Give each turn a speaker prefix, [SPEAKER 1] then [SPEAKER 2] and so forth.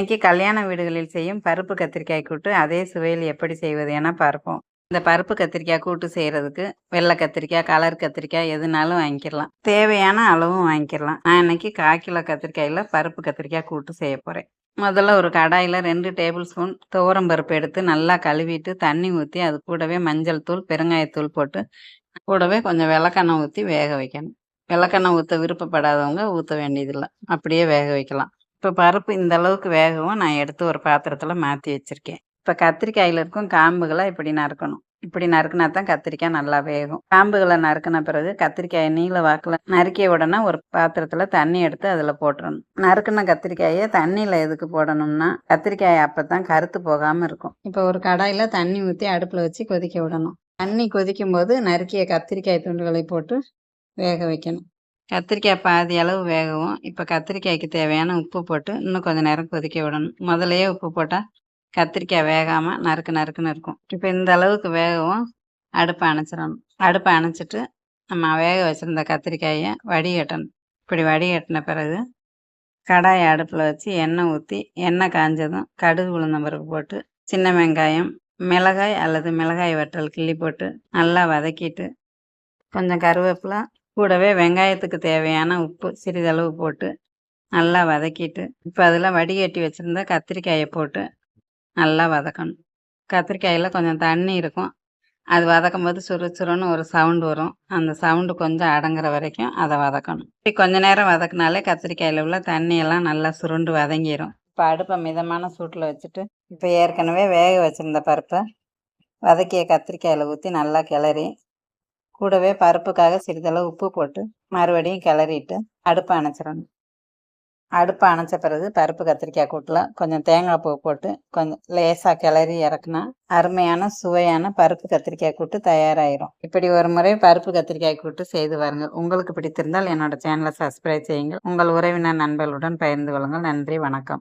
[SPEAKER 1] இன்னைக்கு கல்யாண வீடுகளில் செய்யும் பருப்பு கத்திரிக்காய் கூட்டு அதே சுவையில் எப்படி செய்வது என பார்ப்போம். இந்த பருப்பு கத்திரிக்காய் கூட்டு செய்கிறதுக்கு வெள்ளை கத்திரிக்காய் கலர் கத்திரிக்காய் எதுனாலும் வாங்கிக்கலாம். தேவையான அளவும் வாங்கிக்கலாம். நான் இன்னைக்கு கால் கிலோ கத்திரிக்காயில் பருப்பு கத்திரிக்காய் கூட்டு செய்ய போகிறேன் முதல்ல ஒரு கடாயில் ரெண்டு டேபிள் ஸ்பூன் துவரம் பருப்பு எடுத்து நல்லா கழுவிட்டு தண்ணி ஊற்றி அது கூடவே மஞ்சள் தூள் பெருங்காயத்தூள் போட்டு கூடவே கொஞ்சம் விளக்கெண்ணெய் ஊற்றி வேக வைக்கணும். விளக்கெண்ணெய் ஊற்ற விருப்பப்படாதவங்க ஊற்ற வேண்டியதில்லை. அப்படியே வேக வைக்கலாம். இப்போ பருப்பு இந்த அளவுக்கு வேகவும் நான் எடுத்து ஒரு பாத்திரத்தில் மாற்றி வச்சுருக்கேன். இப்போ கத்திரிக்காயில் இருக்கும் காம்புகளை இப்படி நறுக்கணும். இப்படி நறுக்குனா தான் கத்திரிக்காய் நல்லா வேகும். காம்புகளை நறுக்கின பிறகு கத்திரிக்காயை நீல வாக்கில் நறுக்கிய உடனே ஒரு பாத்திரத்தில் தண்ணி எடுத்து அதில் போட்டுடணும் நறுக்கின கத்திரிக்காயை தண்ணியில் எதுக்கு போடணும்னா கத்திரிக்காய் அப்போ தான் கருத்து போகாமல் இருக்கும். இப்போ ஒரு கடாயில் தண்ணி ஊற்றி அடுப்பில் வச்சு கொதிக்க விடணும். தண்ணி கொதிக்கும் போது நறுக்கிய கத்திரிக்காய் துண்டுகளை போட்டு வேக வைக்கணும். கத்திரிக்காய் பாதி அளவு வேகவும் இப்போ கத்திரிக்காய்க்கு தேவையான உப்பு போட்டு இன்னும் கொஞ்சம் நேரம் கொதிக்க விடணும். முதலையே உப்பு போட்டால் கத்திரிக்காய் வேகாமல் நறுக்கு நறுக்குன்னு இருக்கும். இப்போ இந்த அளவுக்கு வேகவும் அடுப்பை அணைச்சிடணும். அடுப்பை அணைச்சிட்டு நம்ம வேக வச்சுருந்த கத்திரிக்காயை வடிகட்டணும். இப்படி வடிகட்டின பிறகு கடாயை அடுப்பில் வச்சு எண்ணெய் ஊற்றி எண்ணெய் காஞ்சதும் கடுகு உளுந்தம் பருப்பு போட்டு சின்ன வெங்காயம் மிளகாய் அல்லது மிளகாய் வற்றல் கிள்ளி போட்டு நல்லா வதக்கிட்டு கொஞ்சம் கருவேப்பிலை கூடவே வெங்காயத்துக்கு தேவையான உப்பு சிறிதளவு போட்டு நல்லா வதக்கிட்டு இப்போ அதில் வடிகட்டி வச்சுருந்த கத்திரிக்காயை போட்டு நல்லா வதக்கணும். கத்திரிக்காயில் கொஞ்சம் தண்ணி இருக்கும். அது வதக்கும் போது சுரு சுருன்னு ஒரு சவுண்டு வரும். அந்த சவுண்டு கொஞ்சம் அடங்குற வரைக்கும் அதை வதக்கணும். இப்படி கொஞ்ச நேரம் வதக்கினாலே கத்திரிக்காயில் உள்ள தண்ணியெல்லாம் நல்லா சுருண்டு வதங்கிடும் இப்போ அடுப்பை மிதமான சூட்டில் வச்சுட்டு இப்போ ஏற்கனவே வேக வச்சுருந்த பருப்பை வதக்கிய கத்திரிக்காயில் ஊற்றி நல்லா கிளறி கூடவே பருப்புக்காக சிறிதளவு உப்பு போட்டு மறுபடியும் கிளறிட்டு அடுப்பை அணைச்சிடணும். அடுப்பை அணைச்ச பிறகு பருப்பு கத்திரிக்காய் கூட்டில் கொஞ்சம் தேங்காய் பூ போட்டு கொஞ்சம் லேசாக கிளறி இறக்குனா அருமையான சுவையான பருப்பு கத்திரிக்காய் கூட்டு தயாராகிரும் இப்படி ஒரு முறை பருப்பு கத்திரிக்காய் கூட்டு செய்து பாருங்க. உங்களுக்கு பிடித்திருந்தால் என்னோட சேனலை சப்ஸ்கிரைப் செய்யுங்கள். உங்கள் உறவினர் நண்பர்களுடன் பகிர்ந்து கொள்ளுங்கள். நன்றி வணக்கம்.